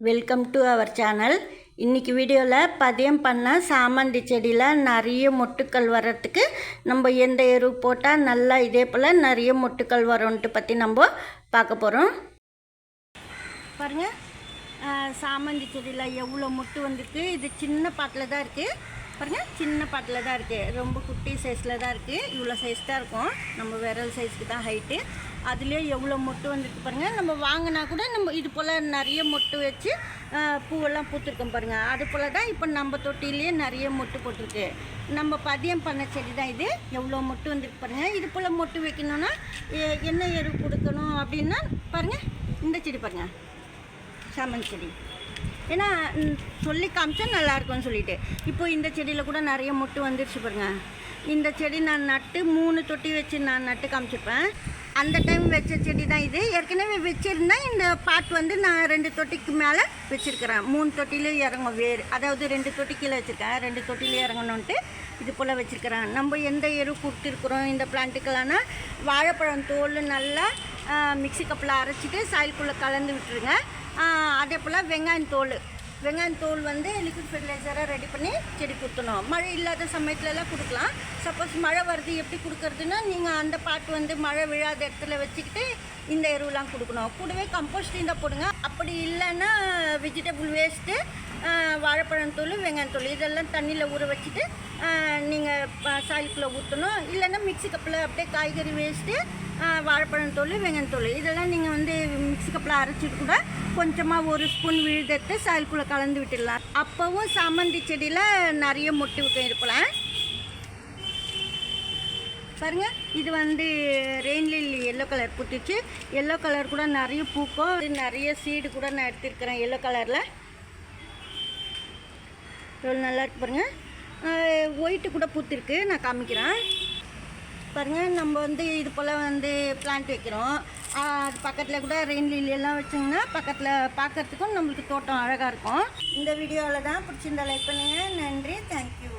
Welcome to our channel இன்றைக்கி வீடியோவில் பதியம் பண்ண சாமந்தி செடியில் நிறைய மொட்டுக்கள் வர்றதுக்கு நம்ம எந்த எரு போட்டால் நல்லா இதே போல் நிறைய மொட்டுக்கள் வரும்ன்ட்டு பற்றி நம்ம பார்க்க போகிறோம் பாருங்கள் சாமந்தி செடியில் எவ்வளோ மொட்டு வந்திருக்கு. இது சின்ன பாட்டில் தான் இருக்குது பாருங்கள் சின்ன பாட்டில் தான் இருக்குது ரொம்ப குட்டி சைஸில் தான் இருக்குது இவ்வளோ சைஸ் தான் இருக்கும். நம்ம விரல் சைஸ்க்கு தான் ஹைட்டு அதுலேயே எவ்வளோ மொட்டு வந்துருக்கு பாருங்கள் நம்ம வாங்கினா கூட நம்ம இது போல் நிறைய மொட்டு வச்சு பூவெல்லாம் பூத்துருக்கோம் பாருங்கள் அது போல் தான் இப்போ நம்ம தொட்டிலேயே நிறைய மொட்டு போட்டிருக்கு. நம்ம பதியம் பண்ண செடி தான் இது. எவ்வளோ மொட்டு வந்துருக்கு பாருங்கள் இது போல் மொட்டு வைக்கணும்னா என்ன எரு கொடுக்கணும் அப்படின்னா பாருங்கள் இந்த செடி பாருங்கள் சாமன் செடி. ஏன்னா சொல்லி காமிச்சா நல்லாயிருக்கும்னு சொல்லிவிட்டு சொல்லிட்டு. இப்போ இந்த செடியில் கூட நிறைய மொட்டு வந்துருச்சு பாருங்க. இந்த செடி நான் நட்டு மூணு தொட்டி வச்சு நான் நட்டு காமிச்சிருப்பேன். அந்த டைம் வச்ச செடி தான் இது. ஏற்கனவே வச்சுருந்தேன் இந்த பாட் வந்து நான் ரெண்டு தொட்டிக்கு மேலே வச்சுருக்கிறேன். மூணு தொட்டிலும் இறங்கும் வேர். அதாவது ரெண்டு தொட்டி கீழே வச்சுருக்கேன். ரெண்டு தொட்டியில் இறங்கணுன்ட்டு இது போல் வச்சுருக்கிறேன். நம்ம எந்த எரு கொடுத்துருக்குறோம் இந்த பிளான்ட்டுக்கெல்லாம்னா வாழைப்பழம் தோல் நல்லா மிக்ஸி கப்பில் அரைச்சிட்டு சாயலுக்குள்ளே கலந்து விட்டுருங்க. அதே போல் வெங்காயம் தோல். வெங்காயம் தோல் வந்து லிக்விட் ஃபெர்டிலைசராக ரெடி பண்ணி செடி கொடுத்துணும் மழை இல்லாத சமயத்துலலாம் கொடுக்கலாம். சப்போஸ் மழை வருது எப்படி கொடுக்கறதுன்னா நீங்கள் அந்த பாட்டு வந்து மழை விழாத இடத்துல வச்சுக்கிட்டு இந்த எருவெலாம் கொடுக்கணும். கூடவே கம்போஸ்டிங் தான் போடுங்க. அப்படி இல்லைன்னா வெஜிடபிள் வேஸ்ட்டு வாழைப்பழம் தூள் வெங்காயம் தூள் இதெல்லாம் தண்ணியில் ஊற வச்சுட்டு நீங்கள் சாயிலுக்குள்ளே ஊற்றணும் இல்லைன்னா மிக்ஸி கப்பில் அப்படியே காய்கறி வேஸ்ட்டு வாழைப்பழம் தூள் வெங்காயம் தூள் இதெல்லாம் நீங்கள் வந்து மிக்ஸி கப்பில் அரைச்சிட்டு கூட கொஞ்சமாக ஒரு ஸ்பூன் விழுதெடுத்து சாயிலுக்குள்ளே கலந்து விட்டுடலாம். அப்போவும் சாமந்தி செடியில் நிறைய மொட்டு இருக்கலாம் பாருங்கள் பாருங்க இது வந்து கலர் பூத்துச்சு. எல்லோ கலர் கூட நிறைய பூக்கும். இது நிறைய சீடு கூட நான் எடுத்துருக்கிறேன் எல்லோ கலரில் எவ்வளோ நல்லா இருக்கு பாருங்கள் ஒயிட்டு கூட பூத்திருக்கு. நான் காமிக்கிறேன். பாருங்கள் நம்ம வந்து இது போல் வந்து பிளான்ட் வைக்கிறோம். அது பக்கத்தில் கூட ரெயின் லீலியெல்லாம் எல்லாம் பக்கத்தில் பார்க்கறதுக்கும் நம்மளுக்கு தோட்டம் அழகாக இருக்கும். இந்த வீடியோவில் தான் பிடிச்சிருந்தா லைக் பண்ணுங்கள் நன்றி. தேங்க்யூ